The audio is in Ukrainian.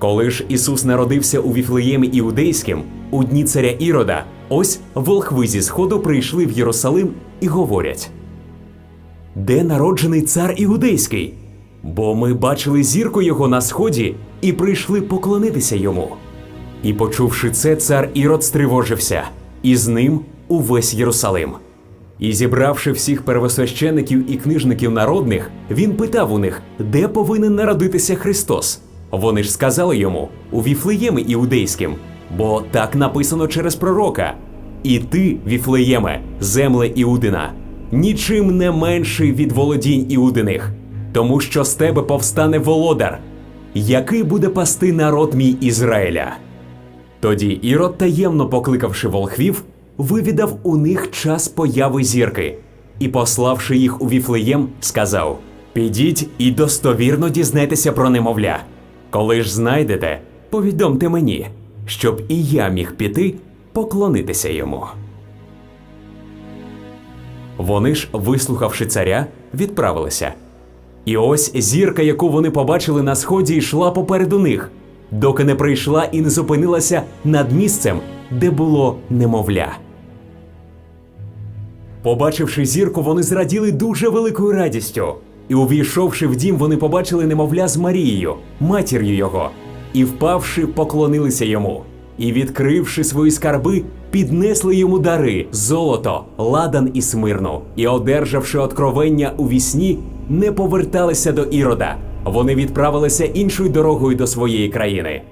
Коли ж Ісус народився у Віфлеємі Іудейським, у дні царя Ірода, ось волхви зі сходу прийшли в Єрусалим і говорять: Де народжений цар Іудейський? Бо ми бачили зірку його на сході і прийшли поклонитися йому. І почувши це, цар Ірод стривожився, і з ним увесь Єрусалим. І зібравши всіх первосвящеників і книжників народних, він питав у них, де повинен народитися Христос. Вони ж сказали йому у Віфлеємі Іудейським, бо так написано через пророка. І ти, Віфлеєме, земле Іудина, нічим не менший від володінь Іудиних, тому що з тебе повстане володар, який буде пасти народ мій Ізраїля. Тоді Ірод, таємно покликавши волхвів, вивідав у них час появи зірки і, пославши їх у Віфлеєм, сказав: Підіть і достовірно дізнайтеся про немовля. Коли ж знайдете, повідомте мені, щоб і я міг піти поклонитися йому. Вони ж, вислухавши царя, відправилися. І ось зірка, яку вони побачили на сході, йшла попереду них, доки не прийшла і не зупинилася над місцем, де було немовля. Побачивши зірку, вони зраділи дуже великою радістю. І, увійшовши в дім, вони побачили немовля з Марією, матір'ю його, і, впавши, поклонилися йому. І, відкривши свої скарби, піднесли йому дари золото, ладан і смирну, і, одержавши откровення у вісні, не поверталися до Ірода. Вони відправилися іншою дорогою до своєї країни.